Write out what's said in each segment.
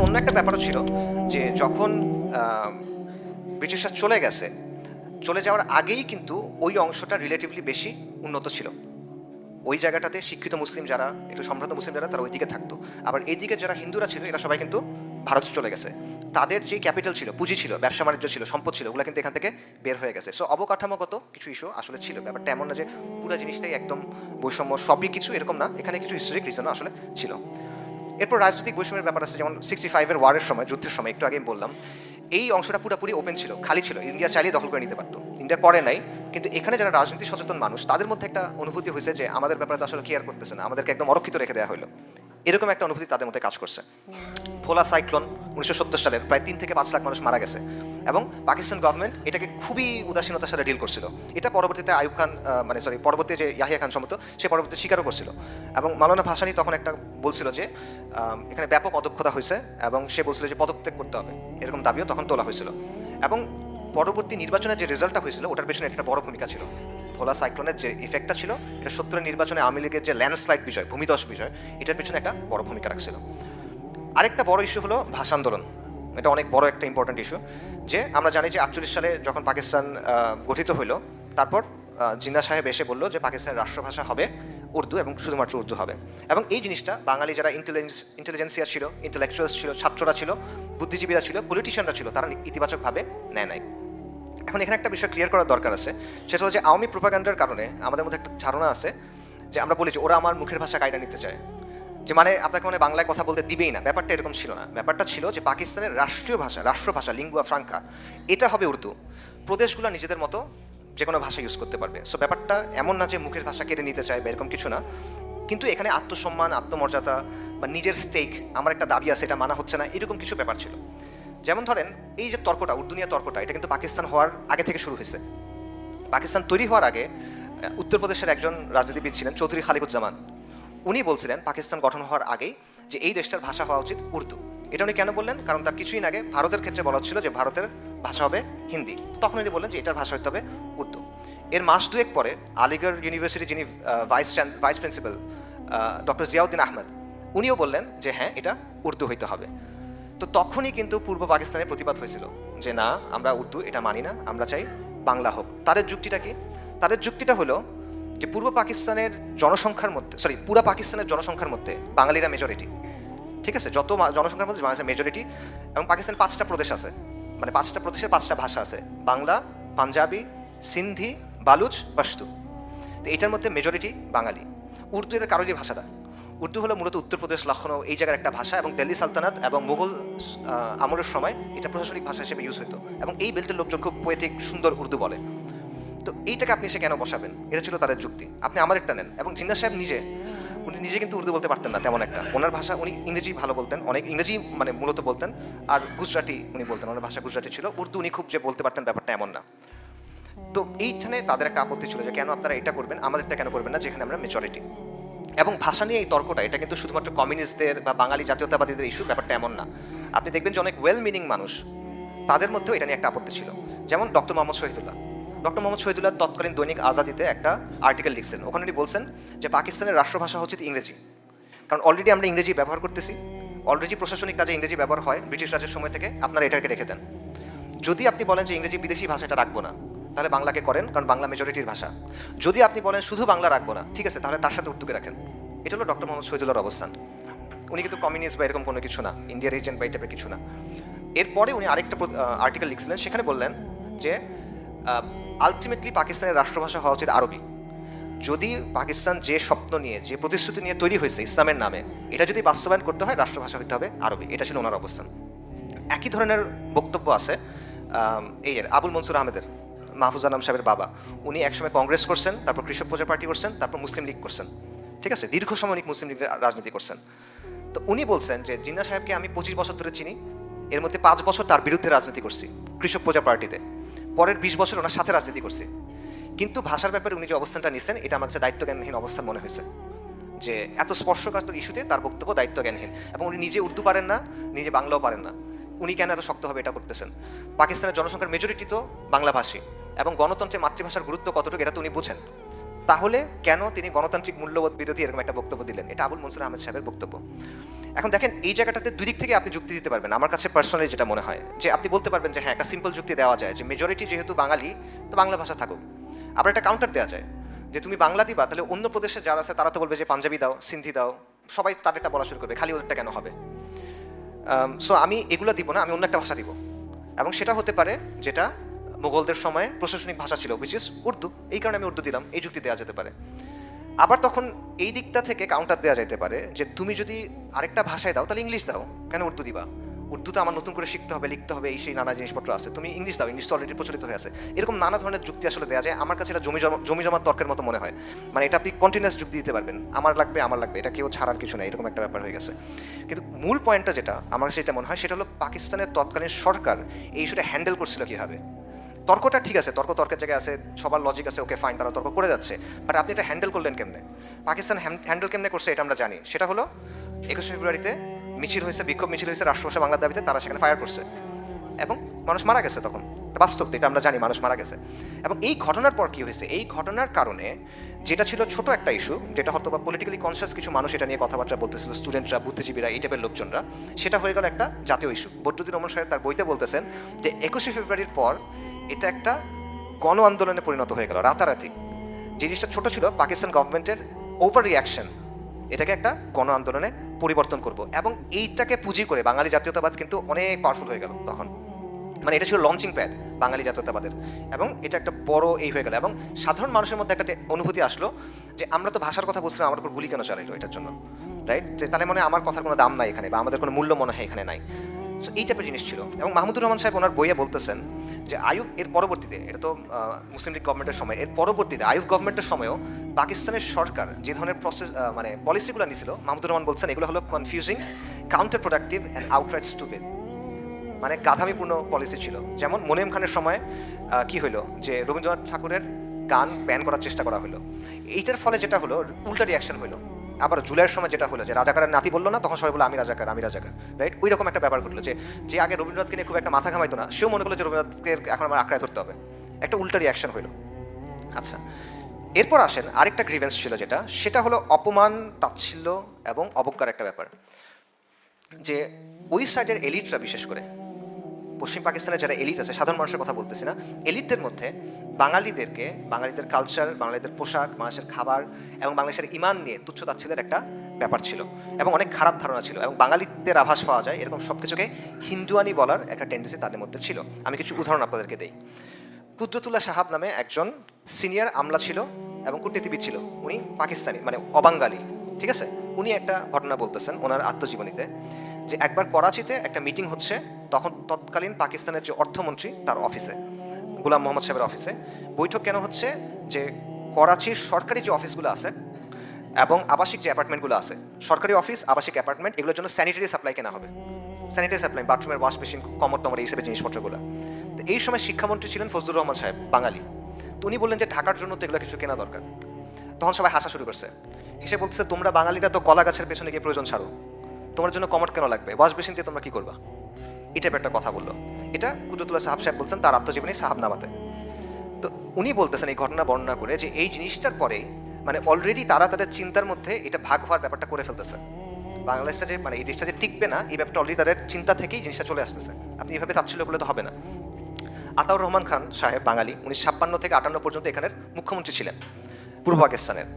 সাথে অন্য একটা ব্যাপারও ছিল যে যখন ব্রিটিশরা চলে গেছে, চলে যাওয়ার আগেই কিন্তু ওই অংশটা রিলেটিভলি বেশি উন্নত ছিল। ওই জায়গাটাতে শিক্ষিত মুসলিম যারা, একটু সম্ভ্রান্ত মুসলিম যারা, তারা ওইদিকে থাকতো। আবার এইদিকে যারা হিন্দুরা ছিল, এরা সবাই কিন্তু ভারতে চলে গেছে। তাদের যে ক্যাপিটাল ছিল, পুঁজি ছিল, ব্যবসা বাণিজ্য ছিল, সম্পদ ছিল, ওগুলো কিন্তু এখান থেকে বের হয়ে গেছে। সো অবকাঠামোগত কিছু ইস্যু আসলে ছিল। ব্যাপারটা এমন না যে পুরো জিনিসটাই একদম বৈষম্য, সবই কিছু এরকম না। এখানে কিছু হিস্টোরিক রিজনও আসলে ছিল। এরপর রাজনৈতিক বৈষম্যের ব্যাপার আছে যেমন সিক্সটি ফাইভের ওয়ারের সময় যুদ্ধের সময় একটু আগে আমি বললাম এই অংশটা পুরোপুরি ওপেন ছিল খালি ছিল ইন্ডিয়া চাইলেই দখল করে নিতে পারতো। ইন্ডিয়া করে নাই কিন্তু এখানে যারা রাজনীতি সচেতন মানুষ তাদের মধ্যে একটা অনুভূতি হয়েছে যে আমাদের ব্যাপারে তো আসলে কেয়ার করতেছে না আমাদেরকে একদম অরক্ষিত রেখে দেওয়া হলো। এরকম একটা অনুভূতি তাদের মধ্যে কাজ করছে। ভোলা সাইক্লোন উনিশশো সত্তর সালের প্রায় তিন থেকে পাঁচ লাখ মানুষ মারা গেছে। এবং পাকিস্তান গভর্নমেন্ট এটাকে খুবই উদাসীনতার সাথে ডিল করছিল। এটা পরবর্তীতে আয়ুব খান মানে সরি পরবর্তী যে ইয়াহিয়া খান সম্মত সে পরবর্তীতে স্বীকারও করছিল। এবং মালানা ভাসানি তখন একটা বলছিল যে এখানে ব্যাপক অদক্ষতা হয়েছে এবং সে বলছিল যে পদত্যাগ করতে হবে। এরকম দাবিও তখন তোলা হয়েছিল। এবং পরবর্তী নির্বাচনে যে রেজাল্টটা হয়েছিল, ওটার পেছনে একটা বড় ভূমিকা ছিল। ভোলা সাইক্লোনের যে ইফেক্টটা ছিল, এটা সত্তরের নির্বাচনে আওয়ামী লীগের যে ল্যান্ডস্লাইড বিষয় ভূমিধস বিষয় এটার পেছনে একটা বড় ভূমিকা রাখছিল। আরেকটা বড় ইস্যু হলো ভাষা আন্দোলন। এটা অনেক বড় একটা ইম্পর্টেন্ট ইস্যু যে আমরা জানি যে আটচল্লিশ সালে যখন পাকিস্তান গঠিত হইল, তারপর জিন্না সাহেব এসে বলল যে পাকিস্তানের রাষ্ট্রভাষা হবে উর্দু এবং শুধুমাত্র উর্দু হবে। এবং এই জিনিসটা বাঙালি যারা ইন্টেলিজেন্স ইন্টেলিজেন্সিয়া ছিল ইন্টেলেকচুয়ালস ছিল, ছাত্ররা ছিল, বুদ্ধিজীবীরা ছিল পলিটিশিয়ানরা ছিল, তারা ইতিবাচকভাবে নেয় নাই। এখন এখানে একটা বিষয় ক্লিয়ার করার দরকার আছে। সেটা হলো যে আওয়ামী প্রোপাগান্ডার কারণে আমাদের মধ্যে একটা ধারণা আছে যে আমরা বলি যে ওরা আমার মুখের ভাষা কায়দা নিতে চায়। যে মানে আপনাকে মানে বাংলায় কথা বলতে দিবেই না। ব্যাপারটা এরকম ছিল না। ব্যাপারটা ছিল যে পাকিস্তানের রাষ্ট্রীয় ভাষা রাষ্ট্রভাষা লিঙ্গুয়া ফ্রাঙ্কা এটা হবে উর্দু। প্রদেশগুলো নিজেদের মতো যে কোনো ভাষা ইউজ করতে পারবে। সো ব্যাপারটা এমন না যে মুখের ভাষা কেড়ে নিতে চায় বা এরকম কিছু না। কিন্তু এখানে আত্মসম্মান, আত্মমর্যাদা বা নিজের স্টেক আমার একটা দাবি আছে, এটা মানা হচ্ছে না, এরকম কিছু ব্যাপার ছিল। যেমন ধরেন, এই যে তর্কটা, উর্দু নিয়ে তর্কটা, এটা কিন্তু পাকিস্তান হওয়ার আগে থেকে শুরু হয়েছে। পাকিস্তান তৈরি হওয়ার আগে উত্তরপ্রদেশের একজন রাজনীতিবিদ ছিলেন, চৌধুরী খালিকুজ্জামান। উনি বলছিলেন পাকিস্তান গঠন হওয়ার আগেই যে এই দেশটার ভাষা হওয়া উচিত উর্দু। এটা উনি কেন বললেন? কারণ তার কিছুদিন আগে ভারতের ক্ষেত্রে বলা হচ্ছিল যে ভারতের ভাষা হবে হিন্দি। তখন উনি বললেন যে এটার ভাষা হতে হবে উর্দু। এর মাস দুয়েক পরে আলিগড় ইউনিভার্সিটি যিনি vice vice principal doctor Ziauddin Ahmed, উনিও বললেন যে হ্যাঁ এটা উর্দু হইতে হবে। তো তখনই কিন্তু পূর্ব পাকিস্তানের প্রতিবাদ হয়েছিল যে না, আমরা উর্দু এটা মানি না, আমরা চাই বাংলা হোক। তাদের যুক্তিটা কি? তাদের যুক্তিটা হলো যে পূর্ব পাকিস্তানের জনসংখ্যার মধ্যে সরি পুরা পাকিস্তানের জনসংখ্যার মধ্যে বাঙালিরা মেজরিটি ঠিক আছে? যত জনসংখ্যার মধ্যে বাংলাদেশের মেজরিটি এবং পাকিস্তান পাঁচটা প্রদেশ আছে। মানে পাঁচটা প্রদেশের পাঁচটা ভাষা আছে। বাংলা, পাঞ্জাবি, সিন্ধি, বালুচ, বাস্তু। তো এটার মধ্যে মেজরিটি বাঙালি। উর্দু এদের কারোরই ভাষা না উর্দু হলো মূলত উত্তরপ্রদেশ লখনৌ এই জায়গার একটা ভাষা, এবং দিল্লি সালতানাত এবং মুঘল আমলের সময় এটা প্রশাসনিক ভাষা হিসেবে ইউজ হতো এবং এই বেল্টের লোকজন খুব পোয়েটিক সুন্দর উর্দু বলে। তো এইটাকে আপনি এসে কেন বসাবেন? এটা ছিল তাদের যুক্তি। আপনি আমার একটা নেন এবং জিন্না সাহেব নিজে, উনি নিজে কিন্তু উর্দু বলতে পারতেন না তেমন একটা। ওনার ভাষা উনি ইংরেজি ভালো বলতেন, অনেক ইংরেজি মানে মূলত বলতেন, আর গুজরাটি উনি বলতেন, ওনার ভাষা গুজরাটি ছিল। উর্দু উনি খুব যে বলতে পারতেন ব্যাপারটা এমন না। তো এইখানে তাদের একটা আপত্তি ছিল যে কেন আপনারা এটা করবেন, আমাদেরটা কেন করবেন না, যেখানে আমরা মেজরিটি এবং ভাষা নিয়ে এই তর্কটা, এটা কিন্তু শুধুমাত্র কমিউনিস্টদের বা বাঙালি জাতীয়তাবাদীদের ইস্যু ব্যাপারটা এমন না। আপনি দেখবেন যে অনেক ওয়েল মিনিং মানুষ, তাদের মধ্যেও এটা নিয়ে একটা আপত্তি ছিল। যেমন ডক্টর মোহাম্মদ শহীদুল্লাহ। ডক্টর মোহাম্মদ শহীদুল্লাহ তৎকালীন দৈনিক আজাদিতে একটা আর্টিকেল লিখছেন। ওখানে উনি বলছেন যে পাকিস্তানের রাষ্ট্রভাষা হচ্ছে ইংরেজি। কারণ অলরেডি আমরা ইংরেজি ব্যবহার করতেছি। অলরেডি প্রশাসনিক কাজে ইংরেজি ব্যবহার হয় ব্রিটিশ রাজের সময় থেকে। আপনারা এটাকে রেখে দেন। যদি আপনি বলেন যে ইংরেজি বিদেশি ভাষা এটা রাখব না, তাহলে বাংলাকে করেন, কারণ বাংলা মেজরিটির ভাষা। যদি আপনি বলেন শুধু বাংলা রাখব না, ঠিক আছে, তাহলে তার সাথে উর্দুকে রাখেন। এটা হলো ডক্টর মোহাম্মদ শহীদুল্লাহর অবস্থান। উনি কিন্তু কমিউনিস্ট বা এরকম কোনো কিছু না ইন্ডিয়ার এজেন্ট বা এই টাইপের কিছু না। এরপরে উনি আরেকটা আর্টিকেল লিখছিলেন, সেখানে বললেন যে আলটিমেটলি পাকিস্তানের রাষ্ট্রভাষা হওয়া উচিত আরবি। যদি পাকিস্তান যে স্বপ্ন নিয়ে, যে প্রতিশ্রুতি নিয়ে তৈরি হয়েছে ইসলামের নামে, এটা যদি বাস্তবায়ন করতে হয়, রাষ্ট্রভাষা হতে হবে আরবি। এটা ছিল ওনার অবস্থান। একই ধরনের বক্তব্য আছে এই আবুল মনসুর আহমেদের, মাহফুজ আনাম সাহেবের বাবা। উনি একসময় কংগ্রেস করছেন, তারপর কৃষক প্রজা পার্টি করছেন, তারপর মুসলিম লীগ করছেন। ঠিক আছে? দীর্ঘ সময় মুসলিম লীগের রাজনীতি করছেন। তো উনি বলছেন যে, জিন্না সাহেবকে আমি পঁচিশ বছর ধরে চিনি। এর মধ্যে পাঁচ বছর তার বিরুদ্ধে রাজনীতি করছি, কৃষক প্রজা পার্টিতে। পরের বিশ বছর ওনার সাথে রাজনীতি করছে। কিন্তু ভাষার ব্যাপারে উনি যে অবস্থানটা নিয়েছেন এটা আমার কাছে দায়িত্বজ্ঞানহীন অবস্থান মনে হয়েছে। যে এত স্পর্শকাতর ইস্যুতে তার বক্তব্য দায়িত্বজ্ঞানহীন। এবং উনি নিজে উর্দু পারেন না, নিজে বাংলাও পারেন না। উনি কেন এত শক্তভাবে এটা করতেছেন? পাকিস্তানের জনসংখ্যার মেজরিটি তো বাংলাভাষী। এবং গণতন্ত্রে মাতৃভাষার গুরুত্ব কতটুকু, এটা তো উনি বুঝেন। তাহলে কেন তিনি গণতান্ত্রিক মূল্যবোধ বিরোধী এরকম একটা বক্তব্য দিলেন? এটা আবুল মনসুর আহমেদ সাহেবের বক্তব্য। এখন দেখেন, এই জায়গাটাতে দুই দিক থেকে আপনি যুক্তি দিতে পারবেন। আমার কাছে পার্সোনালি যেটা মনে হয়, যে আপনি বলতে পারবেন যে হ্যাঁ একটা সিম্পল যুক্তি দেওয়া যায়, যে মেজরিটি যেহেতু বাঙালি, তো বাংলা ভাষা থাকুক। আবার একটা কাউন্টার দেওয়া যায়, যে তুমি বাংলা দিবা, তাহলে অন্য প্রদেশে যারা আছে, তারা তো বলবে যে পাঞ্জাবি দাও, সিন্ধি দাও, সবাই তাদেরটা বলা শুরু করবে, খালি ওদেরটা কেন হবে? সো আমি এগুলো দিব না, আমি অন্য একটা ভাষা দিব। এবং সেটা হতে পারে যেটা মুঘলদের সময়ে প্রশাসনিক ভাষা ছিল উইচ ইস উর্দু। এই কারণে আমি উর্দু দিলাম, এই যুক্তি দেওয়া যেতে পারে। আবার তখন এই দিকটা থেকে কাউন্টার দেওয়া যেতে পারে যে তুমি যদি আরেকটা ভাষায় দাও, তাহলে ইংলিশ দাও। কেন উর্দু দিবা? উর্দু তো আমার নতুন করে শিখতে হবে, লিখতে হবে, এই সেই নানা জিনিসপত্র আছে। তুমি ইংলিশ দাও, ইংলিশ তো অলরেডি প্রচলিত হয়ে আছে। এরকম নানা ধরনের যুক্তি আসলে দেওয়া যায়। আমার কাছে এটা জমি জমা, জমি জমার তর্কের মতো মনে হয়। মানে এটা আপনি কন্টিনিউস যুক্তি দিতে পারবেন। আমার লাগবে আমার লাগবে। এটা কেউ ছাড়ার কিছু নেই, এরকম একটা ব্যাপার হয়ে গেছে। কিন্তু মূল পয়েন্টটা যেটা, আমার কাছে এটা মনে হয়, সেটা হলো পাকিস্তানের তৎকালীন সরকার এই ইস্যুটা হ্যান্ডেল করছিল কীভাবে? তর্কটা ঠিক আছে, তর্ক তর্কের জায়গায় আছে, সবার লজিক আছে ওকে ফাইন তারা তর্ক করে যাচ্ছে। বাট আপনি এটা হ্যান্ডেল করলেন কেমনে? পাকিস্তান হ্যান্ডেল কেমনে করছে এটা আমরা জানি। সেটা হলো, একুশে ফেব্রুয়ারিতে মিছিল হয়েছে, বিক্ষোভ মিছিল হয়েছে রাষ্ট্রভাষা বাংলার দাবিতে, তারা সেখানে ফায়ার করছে। এবং মানুষ মারা গেছে তখন। বাস্তব, এটা আমরা জানি, মানুষ মারা গেছে। এবং এই ঘটনার পর কি হয়েছে? এই ঘটনার কারণে যেটা ছিল ছোট একটা ইস্যু যেটা হয়তো বা পলিটিক্যালি কনসিয়াস কিছু মানুষ এটা নিয়ে কথাবার্তা বলতেছিল স্টুডেন্টরা বুদ্ধিজীবীরা, এই টাইপের লোকজনরা, সেটা হয়ে গেল একটা জাতীয় ইস্যু বদ্রুদ্দিন রহমান সাহেব তার বইতে বলতেছেন যে, একুশে ফেব্রুয়ারির পর এটা একটা গণ আন্দোলনে পরিণত হয়ে গেল, রাতারাতি। জিনিসটা ছোট ছিল, পাকিস্তান গভর্নমেন্টের ওভার রিয়াকশন এটাকে একটা গণ আন্দোলনে পরিবর্তন করব। এবং এইটাকে পুঁজি করে, বাঙালি জাতীয়তাবাদ কিন্তু অনেক পাওয়ারফুল হয়ে গেল তখন। মানে এটা ছিল লঞ্চিং প্যাড বাঙালি জাতীয়তাবাদের। এবং এটা একটা বড় এই হয়ে গেল। এবং সাধারণ মানুষের মধ্যে একটা অনুভূতি আসলো যে, আমরা তো ভাষার কথা বলছিলাম, আমার উপর গুলি কেন চালাইলো এটার জন্য? রাইট তাহলে মনে আমার কথার কোনো দাম নাই এখানে, বা আমাদের কোনো মূল্য মনে হয় এখানে নাই। সো এই টাইপের জিনিস ছিল। এবং মাহমুদুর রহমান সাহেব ওনার বইয়ে বলতেছেন যে আয়ুব এর পরবর্তীতে, এটা তো মুসলিম লীগ গভর্নমেন্টের সময়, এর পরবর্তীতে আয়ুব গভর্নমেন্টের সময়ও পাকিস্তানের সরকার যে ধরনের প্রসেস মানে পলিসিগুলো নিয়েছিল মাহমুদুর রহমান বলছেন এগুলো হলো confusing counter productive and outright stupid মানে গাধামিপূর্ণ পলিসি ছিল। যেমন মনিম খানের সময় কি হলো যে রবীন্দ্রনাথ ঠাকুরের গান ব্যান করার চেষ্টা করা হলো এইটার ফলে যেটা হলো, উল্টা রিয়াকশন হলো আবার জুলাইয়ের সময় যেটা হলো যে রাজাকারের নাতি বলল না, তখন সবাই বলল, আমি রাজাকার আমি রাজাকার রাইট ওই রকম একটা ব্যাপার ঘটলো যে যে আগে রবীন্দ্রনাথকে নিয়ে খুব একটা মাথা ঘামাইতো না, সেও মনে করল যে রবীন্দ্রনাথকে এখন আমার আঁকড়ায় ধরতে হবে। একটা উল্টা রিয়াকশন হলো আচ্ছা এরপর আসেন আরেকটা গ্রিভেন্স ছিল যেটা, সেটা হলো অপমান, তাচ্ছিল্য এবং অবজ্ঞার একটা ব্যাপার। যে ওই সাইডের এলিটরা বিশেষ করে পশ্চিম পাকিস্তানের যারা এলিট আছে, সাধারণ মানুষের কথা বলতেছি না, এলিটদের মধ্যে বাঙালিদেরকে, বাঙালিদের কালচার বাঙালিদের পোশাক, বাংলাদেশের খাবার এবং বাংলাদেশের ইমান নিয়ে তুচ্ছ তাচ্ছিলের একটা ব্যাপার ছিল এবং অনেক খারাপ ধারণা ছিল এবং বাঙালিদের আভাস পাওয়া যায় এরকম সব কিছুকে হিন্দুয়ানি বলার একটা টেন্ডেন্সি তাদের মধ্যে ছিল। আমি কিছু উদাহরণ আপনাদেরকে দেই। কুদরতুল্লাহ সাহাব নামে একজন সিনিয়র আমলা ছিল এবং কূটনীতিবিদ ছিল। উনি পাকিস্তানি মানে অবাঙ্গালি, ঠিক আছে? উনি একটা ঘটনা বলতেছেন ওনার আত্মজীবনীতে। যে একবার করাচিতে একটা মিটিং হচ্ছে, তখন তৎকালীন পাকিস্তানের যে অর্থমন্ত্রী, তার অফিসে, গোলাম মোহাম্মদ সাহেবের অফিসে। বৈঠক কেন হচ্ছে? যে করাচির সরকারি যে অফিসগুলো আছে এবং আবাসিক যে অ্যাপার্টমেন্টগুলো আছে, সরকারি অফিস, আবাসিক অ্যাপার্টমেন্ট, এগুলোর জন্য স্যানিটারি সাপ্লাই কেনা হবে। স্যানিটারি সাপ্লাই, বাথরুমের ওয়াশ মেশিন, কমর টমর, এই হিসেবে জিনিসপত্রগুলো। তো এই সময় শিক্ষামন্ত্রী ছিলেন ফজলুর রহমান সাহেব, বাঙালি। তো উনি বললেন যে ঢাকার জন্য তো এগুলো কিছু কেনা দরকার। তখন সবাই হাসা শুরু করছে। হেসে বলতেছে, তোমরা বাঙালিরা তো কলা গাছের পেছনে গিয়ে প্রয়োজন ছাড়ো। তোমার জন্য কমট কেন লাগবে? ওয়াশ মেশিন দিয়ে তোমরা কি করবা? এই টাইপের একটা কথা বলল। এটা কুতুবুল্লাহ সাহাব সাহেব বলছেন তার আত্মজীবনী সাহাব নামাতে তো উনি বলতেছেন এই ঘটনা বর্ণনা করে যে এই জিনিসটার পরেই মানে অলরেডি তারা তাদের চিন্তার মধ্যে এটা ভাগ হওয়ার ব্যাপারটা করে ফেলতেছে। বাংলাদেশটা যে মানে এই জিনিসটা যে টিকবে না, এই ব্যাপারটা অলরেডি তাদের চিন্তা থেকেই জিনিসটা চলে আসতেছে। আপনি এভাবে তাচ্ছিল্য করলে তো হবে না। আতাউর রহমান খান সাহেব, বাঙালি, উনি ছাপ্পান্ন থেকে আটান্ন পর্যন্ত এখানের মুখ্যমন্ত্রী ছিলেন, পূর্ব পাকিস্তানের।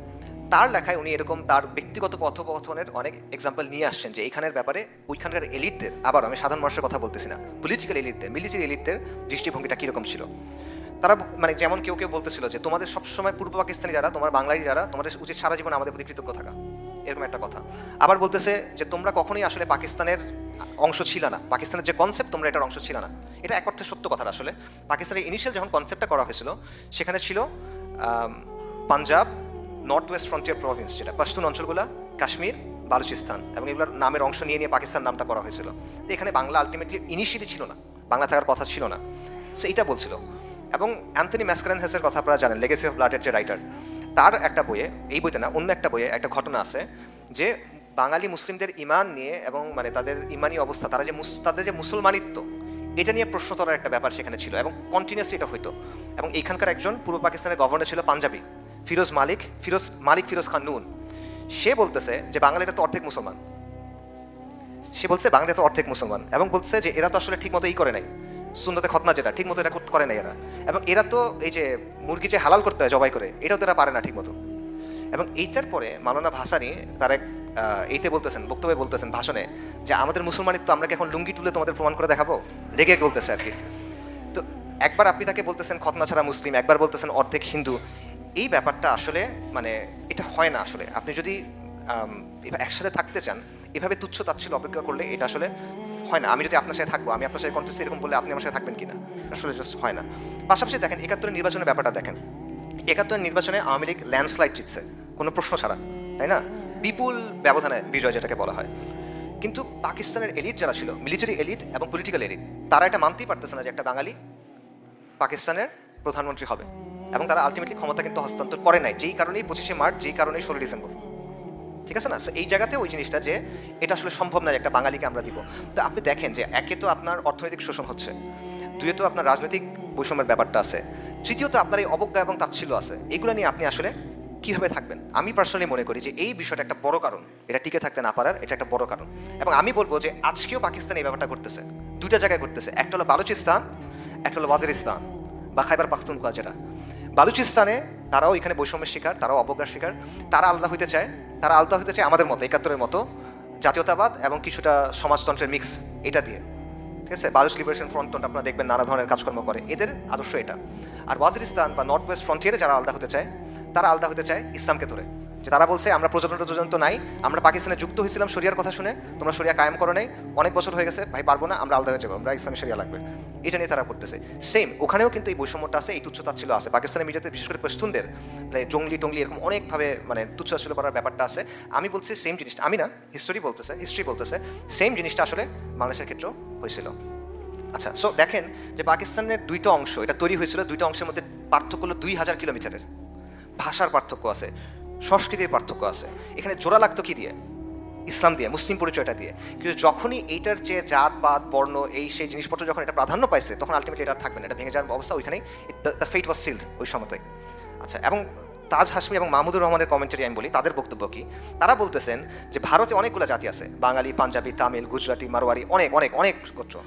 তার লেখায় উনি এরকম তার ব্যক্তিগত পথোপথনের অনেক এক্সাম্পল নিয়ে আসছেন যে এখানের ব্যাপারে ওইখানকার এলিটদের আবার আমি সাধারণ মানুষের কথা বলতেছি না পলিটিক্যাল এলিটদের মিলিটারি এলিটদের দৃষ্টিভঙ্গিটা কীরকম ছিল? তারা মানে যেমন কেউ কেউ বলতেছিল যে তোমাদের সবসময় পূর্ব পাকিস্তানি যারা, তোমার বাঙালি যারা, তোমাদের উচিত সারা জীবন আমাদের প্রতি কৃতজ্ঞ থাকা। এরকম একটা কথা। আবার বলতেছে যে তোমরা কখনোই আসলে পাকিস্তানের অংশ ছিল না। পাকিস্তানের যে কনসেপ্ট তোমরা এটার অংশ ছিল না। এটা এক অর্থে সত্য কথা আসলে। পাকিস্তানের ইনিশিয়াল যখন কনসেপ্টটা করা হয়েছিল, সেখানে ছিল Punjab north west frontier province যেটা পশতুন অঞ্চলগুলো কাশ্মীর বালুচিস্তান এবং এগুলোর নামের অংশ নিয়ে নিয়ে পাকিস্তান নামটা করা হয়েছিল। তো এখানে বাংলা আলটিমেটলি ইনিশিয়ালি ছিল না, বাংলা থাকার কথা ছিল না। সো এটা বলছিল। এবং অ্যান্থনি ম্যাসকারেন হেসের কথা আপনারা জানেন লেগেসি অফ ব্লাডের যে রাইটার তার একটা বইয়ে, এই বইতে না, অন্য একটা বইয়ে একটা ঘটনা আছে যে বাঙালি মুসলিমদের ইমান নিয়ে এবং মানে তাদের ইমানি অবস্থা, তারা যে তাদের যে মুসলমানিত্ব, এটা নিয়ে প্রশ্ন তোলার একটা ব্যাপার সেখানে ছিল এবং কন্টিনিউসলি এটা হইতো। এবং এইখানকার একজন পূর্ব পাকিস্তানের গভর্নর ছিল পাঞ্জাবি। ফিরোজ মালিক ফিরোজ মালিক ফিরোজ খান নুন। সে বলতেছে যে বাঙালিরা তো অর্ধেক মুসলমান। সে বলছে বাংলাদেশ তো অর্ধেক মুসলমান এবং বলছে যে এরা তো আসলে ঠিক মতো ই করে নাই। সুন্দরতে খতনা যেটা ঠিক মতো এটা করে নাই এরা। এবং এরা তো এই যে মুরগি যে হালাল করতে হয় জবাই করে, এটাও তো এরা পারে না ঠিক মতো এবং এইটার পরে মালানা ভাসানি তার এক এইতে বলতেছেন, বক্তব্যে বলতেছেন ভাষণে যে আমাদের মুসলমানিত্ব আমরা কি এখন লুঙ্গি তুলে তোমাদের প্রমাণ করে দেখাবো? রেগে বলতেছে আর কি। তো একবার আপনি তাকে বলতেছেন, খতনা ছাড়া মুসলিম, একবার বলতেছেন অর্ধেক হিন্দু। এই ব্যাপারটা আসলে মানে এটা হয় না আসলে। আপনি যদি একসাথে থাকতে চান, এভাবে তুচ্ছ তাচ্ছিল অপেক্ষা করলে এটা আসলে হয় না। আমি যদি আপনার সাথে থাকব, আমি আপনার সাথে কন্টেস্ট এরকম বললে আপনি আমার সাথে থাকবেন কিনা? আসলে জাস্ট হয় না। পাশাপাশি দেখেন একাত্তরের নির্বাচনের ব্যাপারটা দেখেন। একাত্তরের নির্বাচনে আওয়ামী লীগ ল্যান্ডস্লাইড জিতছে, কোনো প্রশ্ন ছাড়া, তাই না? বিপুল ব্যবধানে বিজয় যেটাকে বলা হয়। কিন্তু পাকিস্তানের এলিট যারা ছিল মিলিটারি এলিট এবং পলিটিক্যাল এলিট তারা এটা মানতেই পারতেছে না যে একটা বাঙালি পাকিস্তানের প্রধানমন্ত্রী হবে। এবং তারা আলটিমেটলি ক্ষমতা কিন্তু হস্তান্তর করে নাই। যেই কারণেই পঁচিশে মার্চ, যেই কারণেই ষোলো ডিসেম্বর। ঠিক আছে না? এই জায়গাতে ওই জিনিসটা যে এটা আসলে সম্ভব না যে একটা বাঙালিকে আমরা দিব। তো আপনি দেখেন যে একে তো আপনার অর্থনৈতিক শোষণ হচ্ছে, দুয়ে তো আপনার রাজনৈতিক বৈষম্যের ব্যাপারটা আছে, তৃতীয়ত আপনার এই অবজ্ঞা এবং তাচ্ছিল্য আছে। এগুলো নিয়ে আপনি আসলে কীভাবে থাকবেন? আমি পার্সোনালি মনে করি যে এই বিষয়টা একটা বড় কারণ। এটা টিকে থাকতে না পারার, এটা একটা বড় কারণ। এবং আমি বলব যে আজকেও পাকিস্তান এই ব্যাপারটা করতেছে দুইটা জায়গায় করতেছে একটা হলো বালুচিস্তান, একটা হলো ওয়াজিরিস্তান বা খাইবার পাখতুনখোয়া যেটা। বালুচিস্তানে তারাও এখানে বৈষম্যের শিকার, তারাও অবজ্ঞার শিকার। তারা আলাদা হইতে চায়, তারা আলাদা হইতে চায় আমাদের মতো, একাত্তরের মতো জাতীয়তাবাদ এবং কিছুটা সমাজতন্ত্রের মিক্স এটা দিয়ে। ঠিক আছে? বালুচ লিবারেশন ফ্রন্ট আপনারা দেখবেন, নানা ধরনের কাজকর্ম করে। এদের আদর্শ এটা। আর ওয়াজিরিস্তান বা নর্থ ওয়েস্ট ফ্রন্টিয়ারে যারা আলাদা হতে চায়, তারা আলাদা হতে চায় ইসলামকে ধরে। যে তারা বলছে, আমরা প্রযোজন প্রযোজন নাই, আমরা পাকিস্তানে যুক্ত হয়েছিলাম শরিয়ার কথা শুনে, তোমরা শরিয়া কায়েম করো নাই, অনেক বছর হয়ে গেছে, ভাই পারব না, আমরা আলাদা হয়ে যাব, আমরা ইসলামী শরিয়া লাগবে। এটা নিয়ে তারা করতেছে। সেম ওখানেও কিন্তু এই বৈষম্যটা আছে, এই তুচ্ছতাচ্ছিল আছে। পাকিস্তানের মিডিয়াতে বিশেষ করে পশতুনদের মানে জঙ্গলি টঙ্গলি এরকম অনেকভাবে মানে তুচ্ছতাচ্ছিল করার ব্যাপারটা আছে। আমি বলছি সেম জিনিসটা, আমি না হিস্টোরি বলতেছে হিস্ট্রি বলতেছে সেম জিনিসটা আসলে বাংলাদেশের ক্ষেত্রেও হয়েছিল। আচ্ছা সো দেখেন যে পাকিস্তানের দুইটা অংশ, এটা তৈরি হয়েছিল, দুইটা অংশের মধ্যে পার্থক্য হলো দুই হাজার কিলোমিটারের। ভাষার পার্থক্য আছে। সংস্কৃতির পার্থক্য আছে। এখানে জোড়া লাগতো কি দিয়ে? ইসলাম দিয়ে, মুসলিম পরিচয়টা দিয়ে। কিন্তু যখনই এইটার যে জাত পাত বর্ণ, এই সেই জিনিসপত্র যখন এটা প্রাধান্য পাইছে, তখন আলটিমেটলি এটা থাকবে না। এটা ভেঙে যাওয়ার অবস্থা ওইখানেই। দ্য ফেট ওয়াজ সিল্ড ওই সময়তে আচ্ছা এবং তাজ হাসমি এবং মাহমুদুর রহমানের কমেন্টারি আমি বলি, তাদের বক্তব্য কি? তারা বলতেছেন যে ভারতে অনেকগুলো জাতি আছে। বাঙালি, পাঞ্জাবি, তামিল, গুজরাটি, মারোয়ারি, অনেক অনেক অনেক গোত্র।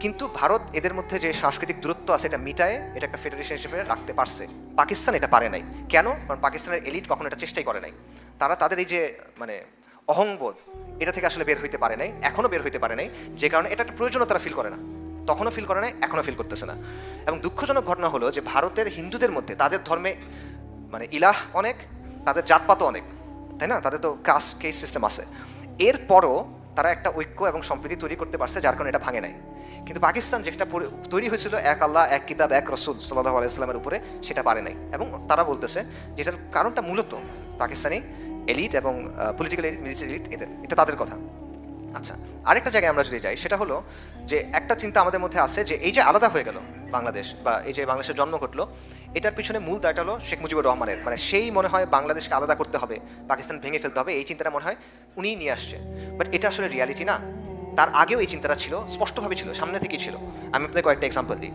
কিন্তু ভারত এদের মধ্যে যে সাংস্কৃতিক দূরত্ব আছে, এটা মিটায় এটা একটা ফেডারেশন হিসেবে রাখতে পারছে। পাকিস্তান এটা পারে নাই। কেন? কারণ পাকিস্তানের এলিট কখনো এটা চেষ্টাই করে নাই। তারা তাদের এই যে মানে অহংবোধ, এটা থেকে আসলে বের হইতে পারে নাই এখনও বের হইতে পারে নাই। যে কারণে এটা একটা প্রয়োজনও তারা ফিল করে না। তখনও ফিল করে নাই, এখনও ফিল করতেছে না। এবং দুঃখজনক ঘটনা হলো যে ভারতের হিন্দুদের মধ্যে, তাদের ধর্মে মানে ইলাহ অনেক, তাদের জাতপাতও অনেক। তাই না? তাদের তো কাস্ট কেস সিস্টেম আছে। এরপরও তারা একটা ঐক্য এবং সম্প্রীতি তৈরি করতে পারছে, যার কারণে এটা ভাঙে নাই। কিন্তু পাকিস্তান যেটা তৈরি হয়েছিল, এক আল্লাহ, এক কিতাব, এক রসুল সাল্লাহ আলাইস্লামের উপরে, সেটা পারে নাই। এবং তারা বলতেছে, যেটার কারণটা মূলত পাকিস্তানি এলিট এবং পলিটিক্যাল এলিট মিলিটারি এলিট, এদের, এটা তাদের কথা। আচ্ছা আরেকটা জায়গায় আমরা যদি যাই, সেটা হলো যে একটা চিন্তা আমাদের মধ্যে আছে যে এই যে আলাদা হয়ে গেল বাংলাদেশ বা এই যে বাংলাদেশের জন্ম ঘটলো, এটার পিছনে মূল দায়টা হলো শেখ মুজিবুর রহমানের। মানে সেই মনে হয় বাংলাদেশকে আলাদা করতে হবে, পাকিস্তান ভেঙে ফেলতে হবে, এই চিন্তাটা মনে হয় উনিই নিয়ে আসছে। বাট এটা আসলে রিয়ালিটি না। তার আগেও এই চিন্তাটা ছিল, স্পষ্টভাবে ছিল, সামনে থেকেই ছিল। আমি আপনাকে কয়েকটা এক্সাম্পল দিই।